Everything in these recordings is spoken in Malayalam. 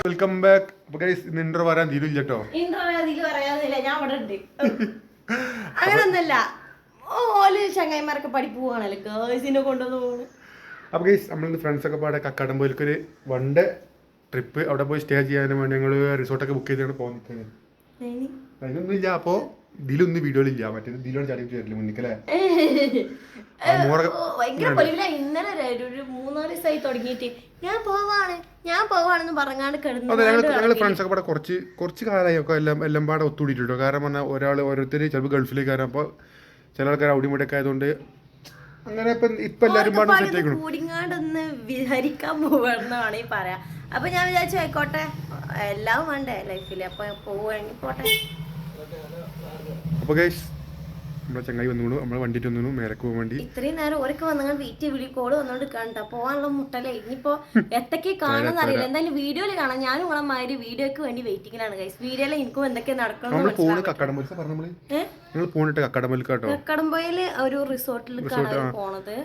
വെൽക്കം ബാക്ക് അപ്പൊ ഗൈസ് ഇന്ന് ഇന്റർ വരാൻ തീരില്ല കേട്ടോ. അങ്ങനൊന്നല്ല ഓൽ ചങ്ങായിമാരൊക്കെ പഠിപ്പ് പോവാണല്ലോ. ഗേൾസിനെ കൊണ്ടുവന്ന് പോണു അപ്പൊ ഗൈസ് നമ്മൾ ഫ്രണ്ട്സ് ഒക്കെ പാടെ കക്കാടമ്പോയിലേക്ക് ഒരു വൺ ഡേ ട്രിപ്പ് അവിടെ പോയി സ്റ്റേ ചെയ്യാനും വേണ്ടി ഞങ്ങൾ റിസോർട്ടൊക്കെ ബുക്ക് ചെയ്താണ് പോകുന്നത് നിൽക്കുന്നത് അതിനൊന്നും ഇല്ല അപ്പൊ ഇതിലൊന്നും വീഡിയോയിലില്ല മറ്റേ ഇതിലാണ് ചാടി വരില്ല മുന്നിക്കല്ലേ? ഭയങ്കര പൊലിവില. ഇന്നലെ ഒരു- മൂന്നാൽ ദിവസമായി തുടങ്ങിയിട്ട്. ഞാൻ പോവാണ് ഞാൻ പോവാണെന്ന് പറഞ്ഞാണ്ട് കിടന്നു ഞങ്ങൾ ഫ്രണ്ട്സ് ഒക്കെ പാടെ കുറച്ച് കുറച്ച് കാലമായി ഒക്കെ എല്ലാം എല്ലാം പാടെ ഒത്തുകൂടിയിട്ടോ കാരണം പറഞ്ഞാൽ ഒരാൾ ഓരോരുത്തർ ചിലപ്പോൾ ഗൾഫിലേക്ക് കയറാം അപ്പോൾ ചില ആൾക്കാർ അവിടെ ആയതുകൊണ്ട് അങ്ങനെ ഇപ്പം എല്ലാരും കൂടിങ്ങാണ്ടൊന്ന് വിഹരിക്കാൻ പോവാണെന്നാണ് ഈ പറയാ. അപ്പൊ ഞാൻ വിചാരിച്ചു ആയിക്കോട്ടെ എല്ലാം വേണ്ടേ ലൈഫിൽ അപ്പൊ പോവുകയാണെങ്കിൽ പോട്ടെ. നമ്മളെ ചങ്ങായി വന്നു നമ്മളെ വണ്ടിയിട്ട് വന്നു മേലക്ക് പോകാൻ വേണ്ടി. ഇത്രയും നേരം ഓരൊക്കെ വന്നങ്ങൾ വീട്ടിൽ വിളി കോൾ വന്നോണ്ട് കണ്ട പോവാനുള്ള മുട്ടലേ ഇനിയിപ്പോ എത്തൊക്കെ കാണാൻ അറിയില്ല. എന്തായാലും വീഡിയോയിൽ കാണാം. ഞാനും നിങ്ങളെ മാതിരി വീഡിയോക്ക് വേണ്ടി വെയിറ്റിംഗിലാണ് ഗൈസ് വീഡിയോയിൽ എനിക്കും എന്തൊക്കെ നടക്കണം നമ്മൾ പോണ് പറഞ്ഞു നിങ്ങൾ പോണിട്ട് കക്കാടമ്പലക്ക് കേട്ടോ? ഒരു റിസോർട്ടിലേക്കാണ് പോണത്.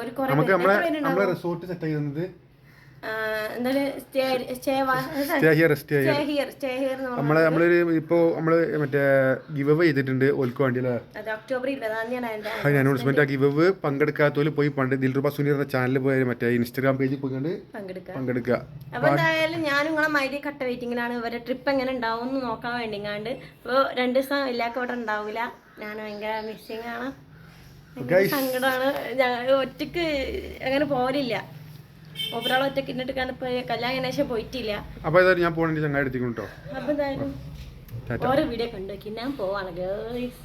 ഒരു കുറെ നമ്മളെ? നമ്മളെ റിസോർട്ട് സെറ്റ് ചെയ്യുന്നത് നമ്മളെ നമ്മളൊരു ഇപ്പോ നമ്മൾ മറ്റേ ഗിവ് അവേ ചെയ്തിട്ടുണ്ട് ഓൽക്ക് വേണ്ടി അല്ലേ അനൗൺസ്മെന്റ് ആ ഗിവ് അവേ പങ്കെടുക്കാത്തവര് പോയി പണ്ട് ദിൽറുബ സുനീർ എന്ന ചാനലിൽ പോയി മറ്റേ ഇൻസ്റ്റാഗ്രാം പേജിൽ പോയി കണ്ട് പങ്കെടുക്കുക അപ്പൊ എന്തായാലും ഞാനും നിങ്ങളെ മൈരി കട്ട വെയിറ്റിംഗിലാണ് ഇവരെ ട്രിപ്പ് എങ്ങനെ ഉണ്ടാവും എന്ന് നോക്കാൻ വേണ്ടിങ്ങാണ്ട്. അപ്പോൾ രണ്ട് ദിവസം ഇല്ലാക്ക ഇവിടെ ഉണ്ടാവില്ല ഞാൻ ഭയങ്കര മിസ്സിങ് ആണ്. സങ്കടമാണ് ഒറ്റയ്ക്ക് അങ്ങനെ പോലില്ല ഒരാൾ ഒറ്റയ്ക്ക് കണ്ടപ്പോ കല്യാണം കഴിഞ്ഞ പോയിട്ടില്ല. അപ്പോൾ ഏതായാലും ഞാൻ പോകണമെങ്കിൽ ചങ്ങായി എടുത്തിക്കണം കേട്ടോ. അപ്പൊ എന്തായാലും. ഓരോ വീഡിയോ കണ്ടോക്കി ഞാൻ പോവാണ് ഗേൾസ്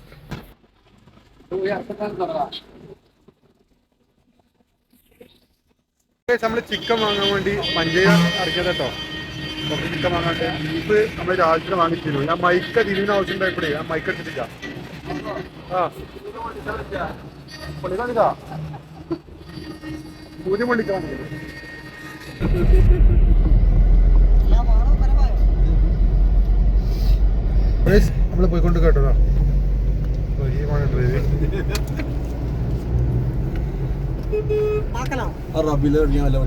നമ്മൾ ചിക്കൻ വാങ്ങാൻ വേണ്ടി മഞ്ചേരി കേട്ടോ. കുറച്ച് ചിക്കൻ വാങ്ങാണ്ട് ബീഫ് നമ്മൾ രാവിലെ വാങ്ങിച്ചിരുന്നു. ഞാൻ മൈക്ക തിരിവിന് ആവശ്യം ഉണ്ടായപ്പോഴേ ഞാൻ മൈക്ക് എടുത്തിട്ടില്ല. ആ. പൂജ്യം വണ്ടിക്കാണ് നമ്മൾ പോയിക്കൊണ്ട് കേട്ടോ റഹീമാണ് ഡ്രൈവിംഗ് റബിലെ ഒടിഞ്ഞ വല്ല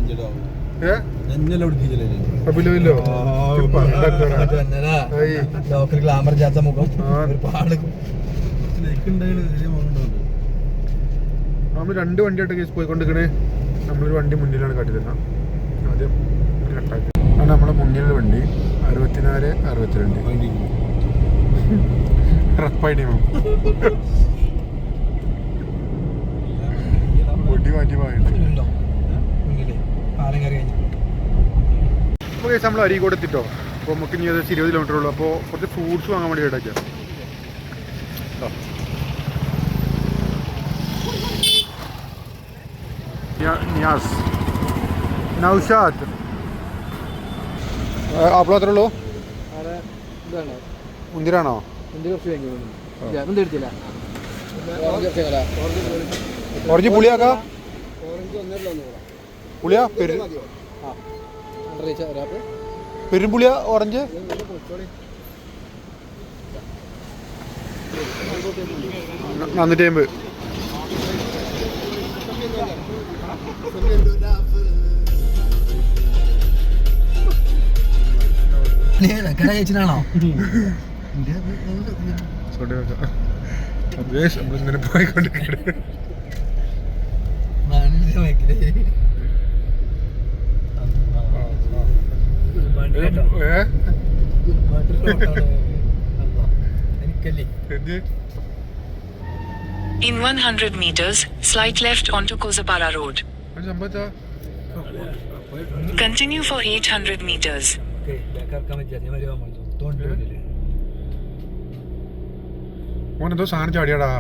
ഗ്ലാമർ മുഖം. ഒരുപാട് നമ്മൾ രണ്ട് വണ്ടിയായിട്ട് കേസ് പോയിക്കൊണ്ടിരിക്കണേ. നമ്മളൊരു വണ്ടി മുന്നിലാണ് കാട്ടിത്തരുന്നത്. ആദ്യം കട്ടാക്കി. ആണ് നമ്മുടെ മുന്നിലുള്ള വണ്ടി. അറുപത്തിനാല് അറുപത്തിരണ്ട്. ഉറപ്പായിട്ട് പൊടി മാറ്റി പോയിട്ടുണ്ട്. അപ്പോൾ കേസ് നമ്മൾ അരീക്കോട് എത്തിട്ടോ. അപ്പോൾ നമുക്ക് ഇനി ഏകദേശം ഇരുപത് കിലോമീറ്റർ ഉള്ളൂ. അപ്പോൾ കുറച്ച് ഫ്രൂട്ട്സ് വാങ്ങാൻ വേണ്ടി ഇടയ്ക്കാം നിയാസ് നൗഷാദ് അപ്പോൾ അത്രേ ഉള്ളൂ? മുന്തിരാണോ? ഓറഞ്ച് പുളിയാക്കാ പുളിയാ? പെരു പെരുമ്പുളിയ ഓറഞ്ച്? നാന്നൂറ്റി അമ്പത് ചേച്ചിനാണോ ഏ എനിക്കല്ലേ എന്ത് In 100 meters, slight left onto Kozapara Road. Continue for 800 meters. ഓനെന്തോ സാധനം ചാടിയാടാ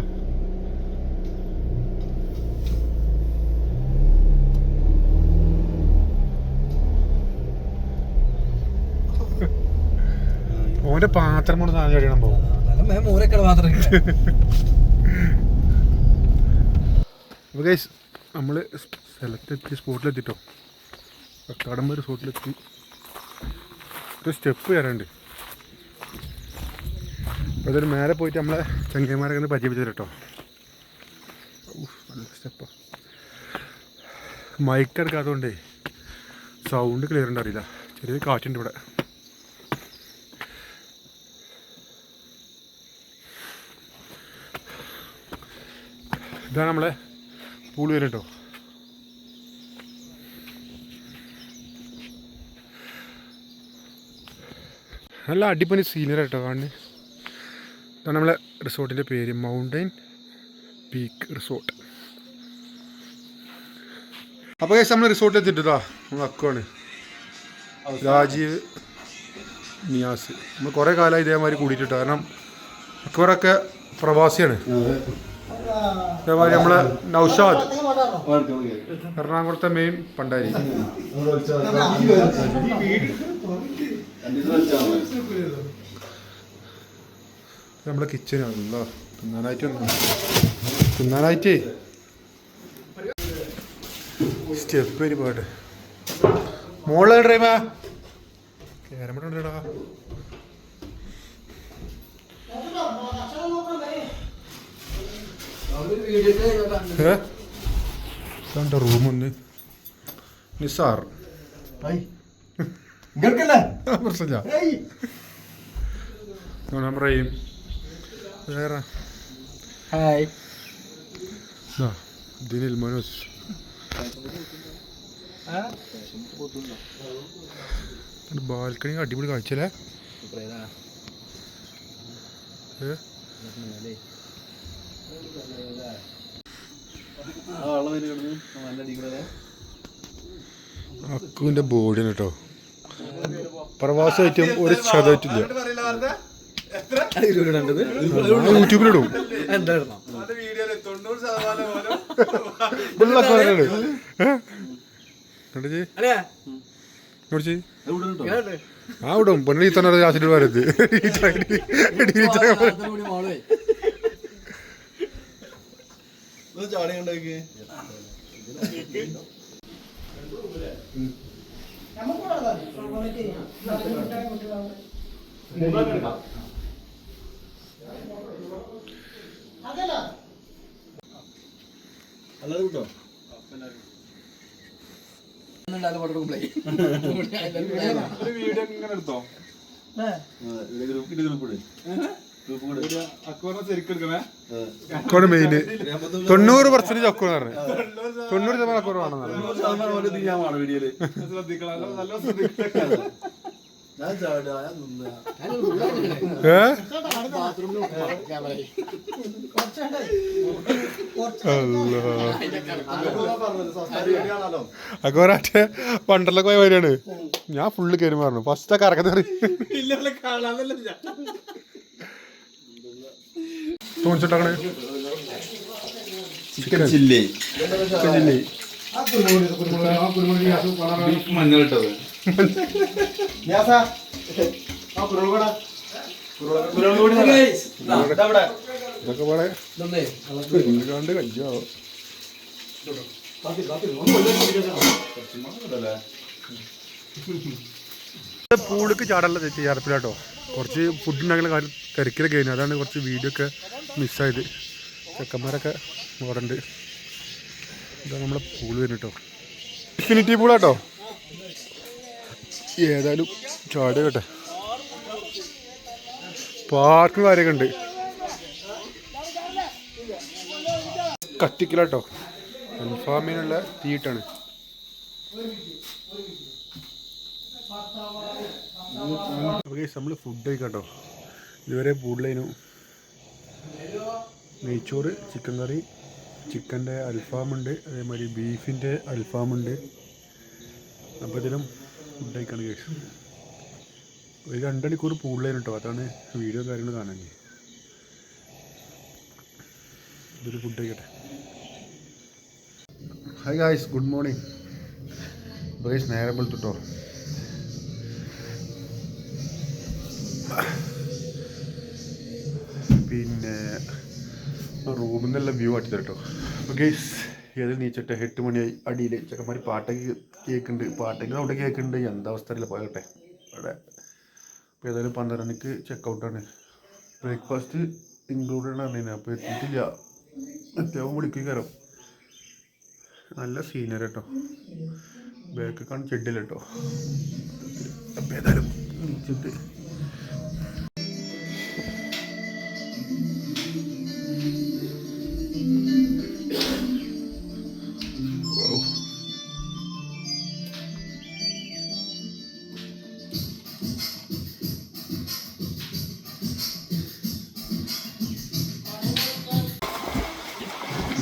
ഓന്റെ പാത്രം കൊണ്ട് സാധനം ചാടിയാണ് പോകും അപ്പോൾ ഗൈസ് നമ്മൾ സ്ഥലത്തെത്തി സ്പോട്ടിലെത്തിട്ടോ കടമ്പ സ്പോട്ടിലെത്തി ഒരു സ്റ്റെപ്പ് കയറാണ്ട് അപ്പോൾ അതൊരു മേലെ പോയിട്ട് നമ്മളെ ചങ്ങന്മാരൊക്കെ ഒന്ന് പരിചയപ്പിച്ചു കേട്ടോ സ്റ്റെപ്പ് മൈക്ക് എടുക്കാത്തതുകൊണ്ടേ സൗണ്ട് ക്ലിയർ ഉണ്ട് അറിയില്ല. ചെറിയ കാറ്റുണ്ട് ഇവിടെ. ഇതാണ് നമ്മളെ പൂൾ വരും കേട്ടോ നല്ല അടിപൊളി സീനറി കേട്ടോ കാണുന്നത് ഇതാണ് നമ്മളെ റിസോർട്ടിന്റെ പേര് മൗണ്ടൻ പീക്ക് റിസോർട്ട് അപ്പോൾ നമ്മൾ റിസോർട്ടിൽ എത്തിയിട്ടോ നമ്മൾ അക്കുവാണ് രാജീവ് നിയാസ്. നമ്മൾ കുറേ കാലമായി ഇതേമാതിരി കൂടിയിട്ടോ കാരണം അക്ബറൊക്കെ പ്രവാസിയാണ്. അതേമാതിരി നമ്മൾ നൗഷാദ്. എറണാകുളത്തെ മെയിൻ പണ്ടാരി. നമ്മളെ കിച്ചനാണല്ലോ തിന്നാനായിട്ട് വന്നു? തിന്നാനായിട്ടേ? സ്റ്റെപ്പ് ഒരുപാട്. മോളിലെ ഡ്രൈവാ ക്യാരമട്ടുണ്ടടാ ഏ? റൂം ഒന്ന്? നിസാർ ആ, പ്രശ്നമില്ല. റഹീം വേറെ. ഹായ് ദിനിൽ മനോജ് ബാൽക്കണി അടിപൊളി കാഴ്ചല്ലേ ഏ? അക്കുവിന്റെ ബോഡിയാണ് കേട്ടോ പ്രവാസമായിട്ടും ഒരു ചതറ്റില്ല യൂട്യൂബിലിടും എന്തായിരുന്നു തന്നെ പറയുന്നുണ്ട് കണ്ടു അല്ലേ നോടിച്ച് കേട്ടെ? ആ വിടും പൊന്നണി തന്നെ ആസിഡ് വരരുത് മോളേ മെയിന് തൊണ്ണൂറ് പെർസെന്റ് ചക്കു പറഞ്ഞു. തൊണ്ണൂറ് ശതമാനം ഏ? അക്കോറാറ്റെ പണ്ടല്ലൊക്കെ പോയ വരികയാണ് ഞാൻ ഫുള്ള് കയറി മാറണം ഫസ്റ്റ് ഒക്കെ ഇറക്കത്ത് തോന്നിച്ചിട്ടാണ്? ചിക്കൻ ചില്ലി ചിക്കൻ ചില്ലി മഞ്ഞൾ ഇട്ടത്. ഇതൊക്കെ പാടെ കണ്ട് കഴിച്ചോ പൂളിക്ക് ചാടല്ല തയ്യാറപ്പിലാട്ടോ കുറച്ച് ഫുഡ് കാര്യം തിരക്കിലൊക്കെ കഴിഞ്ഞു. അതാണ് കുറച്ച് വീഡിയോ ഒക്കെ മിസ്സായത് ചെക്കന്മാരൊക്കെ ഓടണ്ട്. ഇതാണ് നമ്മളെ പൂൾ വരുന്നത് കേട്ടോ ഇൻഫിനിറ്റി പൂളാട്ടോ ഏതായാലും ചാടുക കേട്ടെ. പാർക്കും കാര്യമൊക്കെ ഉണ്ട്. കത്തിക്കില്ല കേട്ടോ കൺഫാമിനുള്ള തീയിട്ടാണ്. നമ്മൾ ഫുഡ് കഴിക്കാട്ടോ. ഇതുവരെ പൂളിലേനു നെയ്ച്ചോറ് ചിക്കൻ കറി ചിക്കന്റെ അൽഫാമുണ്ട് അതേമാതിരി ബീഫിന്റെ അൽഫാമുണ്ട്. അപ്പോൾ ഇതിലും ഫുഡ് കഴിക്കാണ് കേസ് ഒരു രണ്ടണിക്കൂർ പൂളിലേനു കേട്ടോ അതാണ് വീഡിയോ കാര്യങ്ങൾ കാണാൻ ഇതൊരു ഫുഡ് കഴിക്കട്ടെ. Hi guys good morning guys നേരം വെളുത്തിട്ടോ പിന്നെ റൂമിൽ നിന്നുള്ള വ്യൂ അടിച്ചു കേട്ടോ ഓക്കെ ഏതിൽ ഏത് നീച്ചിട്ട്? എട്ട് മണിയായി അടിയിൽ ചെക്കന്മാർ പാട്ടൊക്കെ കേൾക്കുന്നുണ്ട് പാട്ടൊക്കെ അവിടെ കേൾക്കുന്നുണ്ട് എന്താ അവസ്ഥ അറിയില്ല. പോകട്ടെ അവിടെ അപ്പോൾ ഏതായാലും മണിക്ക് ചെക്കൗട്ടാണ് ബ്രേക്ക്ഫാസ്റ്റ് ഇൻക്ലൂഡഡ് ആണ് പറഞ്ഞത് അപ്പോൾ എത്തിയിട്ടില്ല. അത്യാവശ്യം വിളിക്കും കയറും നല്ല സീനർ കേട്ടോ ബാക്ക് കാണും ചെഡില്ല കേട്ടോ അപ്പോൾ ഏതായാലും നീച്ചിട്ട്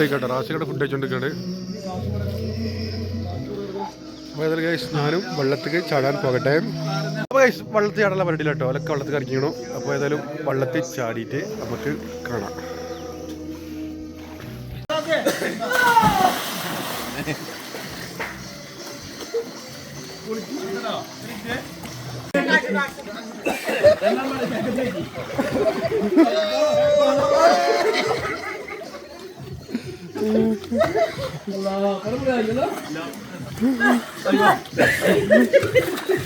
ഫുഡ് കഴിക്കട്ടെ റാശിയുടെ ഫുഡ് അപ്പോൾ ഏതായാലും ഗൈസ് ഞാനും വെള്ളത്തിൽ ചാടാൻ പോകട്ടെ. അപ്പോൾ ഗൈസ് വെള്ളത്തിൽ ചാടാനുള്ള പരിപാടി കേട്ടോ. അതൊക്കെ വെള്ളത്തിൽ ഇറങ്ങിക്കണു അപ്പോൾ ഏതായാലും വെള്ളത്തിൽ ചാടിയിട്ട് നമുക്ക് കാണാം. Allah karım buraya gel lan.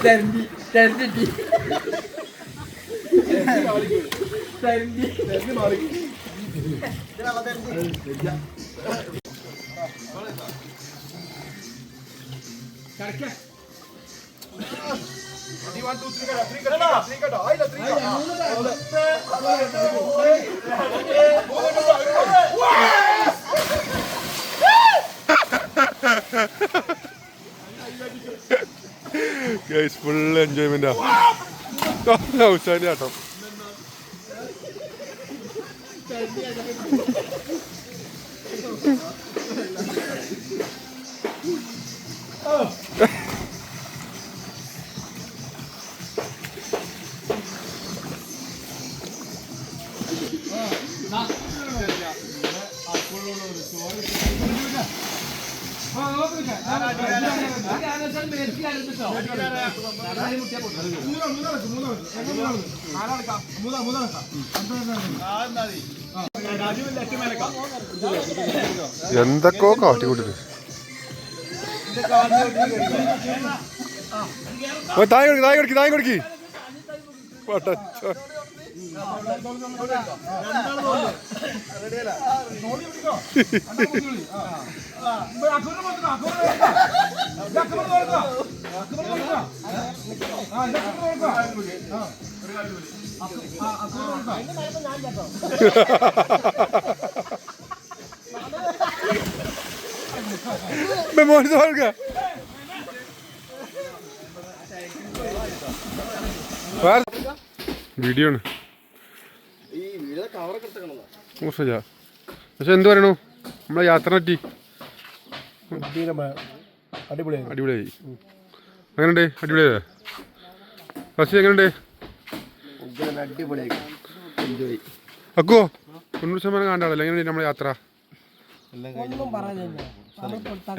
Derdi, derdi değil. Derdi. Derdi malik. Karka. Hadi one two three kada three kada three kada ayla three kada. Guys full എൻജോയ്മെന്റാ അവസാനം കേട്ടോ. എന്തൊക്കെയോ കാട്ടി കൂട്ടിട്ട് തായ് കൊടുക്കി തായ് കൊടുക്കി തായ് കൊടുക്കി പടച്ചോ. മോന് തോൽക്ക വീഡിയോ ആണ് മോശമില്ല. പക്ഷെ എന്ത് പറയണു? നമ്മളെ യാത്ര പറ്റി. അടിപൊളിയായി. അടിപൊളിയായി. എങ്ങനെയുണ്ട്? അടിപൊളിയായോ? ബസ് എങ്ങനെയുണ്ട്? അടിപൊളിയായി. അക്കോ തൊണ്ണൂറ് ശതമാനം കണ്ടാണല്ലോ എങ്ങനെയുണ്ട് നമ്മുടെ യാത്ര?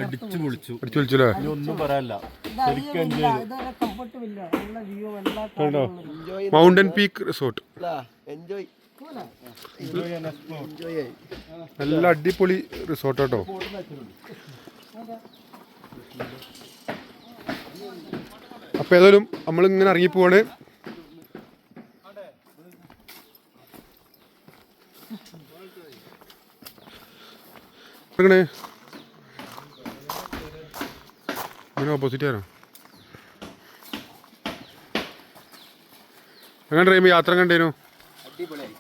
അടിച്ചു പൊളിച്ചു. അടിച്ചു വിളിച്ചല്ലേ ഒന്നും പറയാനില്ല. മൗണ്ടൻ പീക്ക് റിസോർട്ട് എൻജോയ് നല്ല അടിപൊളി റിസോർട്ട് കേട്ടോ. അപ്പൊ ഏതായാലും നമ്മൾ ഇങ്ങനെ ഇറങ്ങി പോവാണ് ഇറങ്ങണേ. ഇങ്ങനെ ഓപ്പോസിറ്റ് ആരോ എങ്ങനെ കഴിയുമ്പോൾ യാത്ര കണ്ടേനു? അടിപൊളിയായി.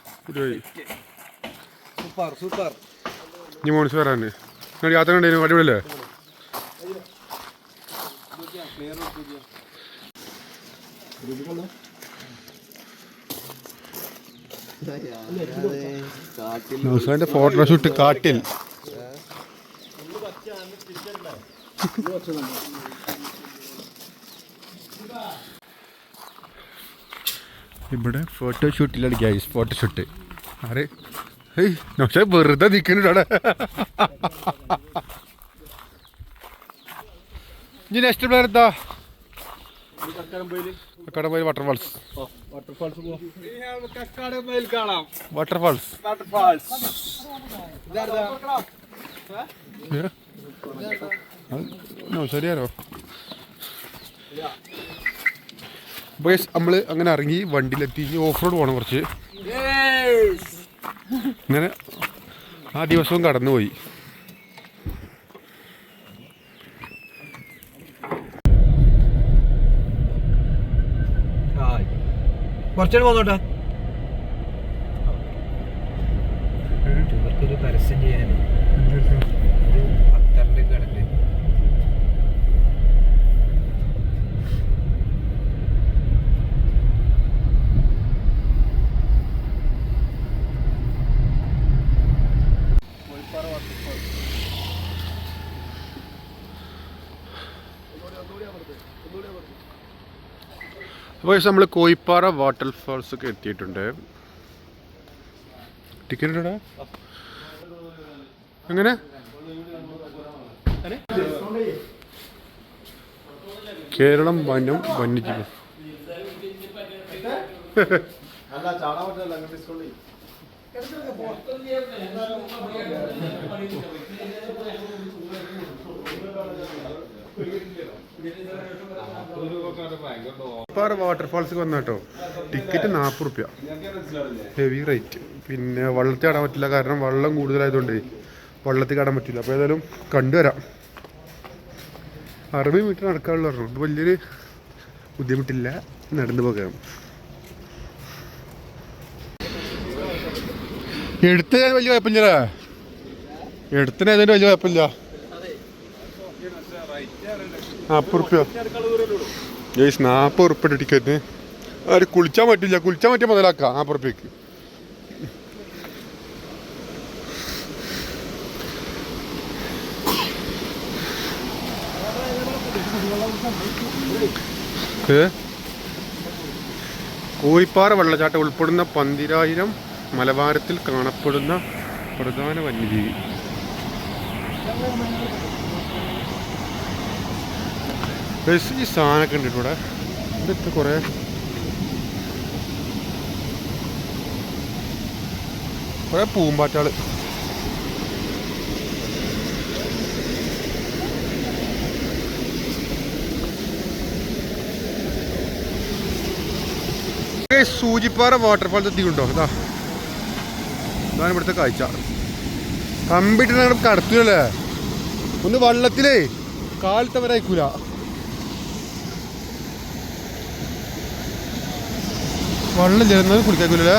Super super. ഇനി മോണിസ് വരാന് നിങ്ങൾ യാത്ര കണ്ടേനു അടിപൊളിയല്ലേ? നൗസാന്റെ ഫോട്ടോഷൂട്ട് കാട്ടിൽ. ഇവിടെ ഫോട്ടോ ഷൂട്ടിലാണ് ഗ്യാസ് ഫോട്ടോ ഷൂട്ട് ആരെ? ഹേയ് പക്ഷേ വെറുതെ നിൽക്കുന്നുണ്ട് അവിടെ. ഇനി നെക്സ്റ്റ് പ്ലാൻ എന്താ? വാട്ടർഫാൾസ് വാട്ടർഫാൾസ് വാട്ടർഫാൾസ് വാട്ടർഫാൾസ് ശരിയാരോ നമ്മൾ അങ്ങനെ ഇറങ്ങി വണ്ടിയിലെത്തി. ഓഫ് റോഡ് പോകണം കുറച്ച്. അങ്ങനെ ആ ദിവസവും കടന്നുപോയി. കുറച്ചേ പോന്നോട്ടെ ഇവർക്കൊരു പരസ്യം ചെയ്യാൻ ഒരു ഭക്തരുടെ കിടക്ക് അപ്പോൾ നമ്മൾ കോയിപ്പാറ വാട്ടർഫാൾസ് ഒക്കെ എത്തിയിട്ടുണ്ട്. ടിക്കറ്റ് ഇടാ എങ്ങനെ? കേരളം വനം വന്യജീവി. ഡിസ്കൗണ്ട് പാറ വാട്ടർഫാൾസ് വന്ന കേട്ടോ ടിക്കറ്റ് നാൽപ്പത് റുപ്യ. ഹെവി റേറ്റ് പിന്നെ വള്ളത്തിൽ കടാൻ പറ്റില്ല. കാരണം വെള്ളം കൂടുതലായതുകൊണ്ട് വള്ളത്തിൽ കടാൻ പറ്റില്ല. അപ്പോൾ ഏതായാലും കണ്ടുവരാം. അറുപത് മീറ്റർ നടക്കാനുള്ള പറഞ്ഞു ഇത് വലിയൊരു ബുദ്ധിമുട്ടില്ല. നടന്നു പോകാം. എടുത്ത വലിയ കുഴപ്പമില്ല എടുത്തിന് ഏതായാലും വലിയ കുഴപ്പമില്ല. നാൽപ്പത് റുപ്യ ജയ്സ് നാൽപ്പത് റുപ്യ ടിക്കറ്റ്. ആര് കുളിച്ചാൻ പറ്റില്ല കുളിച്ചാൻ പറ്റിയ മുതലാക്കാം നാൽപ്പത് റുപ്യക്ക് കോയിപ്പാറ വെള്ളച്ചാട്ടം ഉൾപ്പെടുന്ന പന്തിരായിരം മലബാരത്തിൽ കാണപ്പെടുന്ന പ്രധാന വന്യജീവി. ബസ് ഈ സാധനമൊക്കെ ഉണ്ട് ഇവിടെ ഇതൊക്കെ കുറേ. കുറേ പൂമ്പാറ്റാൾ ഏയ് സൂചിപ്പാറ വാട്ടർഫാൾസ് എത്തിക്കുണ്ടോ ഇതാ. ഇതാണ് ഇവിടുത്തെ കാഴ്ച. കമ്പിട്ട് കടത്തില്ലേ ഒന്ന് വള്ളത്തിലേ കാലത്തെ വരെ അയക്കൂല വെള്ളം ചേർന്നത് കുടിക്കാക്കൂലേ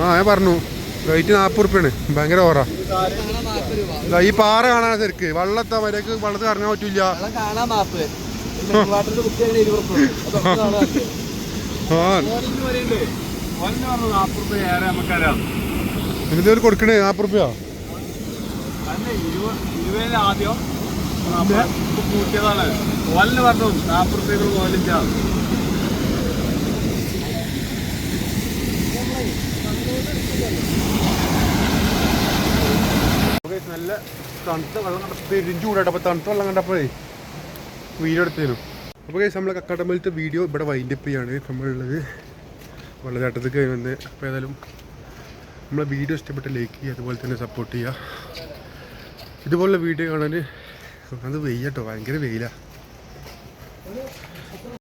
ആ ഞാൻ പറഞ്ഞു. റേറ്റ് നാൽപ്പത് റുപ്യാണ് ഭയങ്കര ഓറ ഈ പാറ കാണാൻ ശരിക്ക് വെള്ളത്തെ വരക്ക് വെള്ളത്തിൽ ഇറങ്ങാൻ പറ്റൂല ഇതിൽ കൊടുക്കണേ നാൽപ്പത് റുപ്യ ആദ്യം കൂട്ടിയതാണ്. ഓലിന് പറഞ്ഞു നാൽപ്പത് ഓലില്ല. നല്ല തണുത്ത വെള്ളം കണ്ടപ്പോൾ അപ്പോൾ തണുത്ത വെള്ളം കണ്ടപ്പോഴേ വീഡിയോ എടുത്തേനു. അപ്പോൾ കേസ് നമ്മൾ കക്കാടമ്പലത്തെ വീഡിയോ ഇവിടെ വൈൻഡപ്പ് ചെയ്യാണ് നമ്മളുള്ളത് വെള്ളച്ചാട്ടത്തേക്ക് വന്ന്. അപ്പോൾ ഏതായാലും നമ്മളെ വീഡിയോ ഇഷ്ടപ്പെട്ട ലൈക്ക് ചെയ്യുക അതുപോലെ തന്നെ സപ്പോർട്ട് ചെയ്യുക. ഇതുപോലുള്ള വീഡിയോ കാണാൻ അത് വെയ്യട്ടോ ഭയങ്കര വെയിലാണ്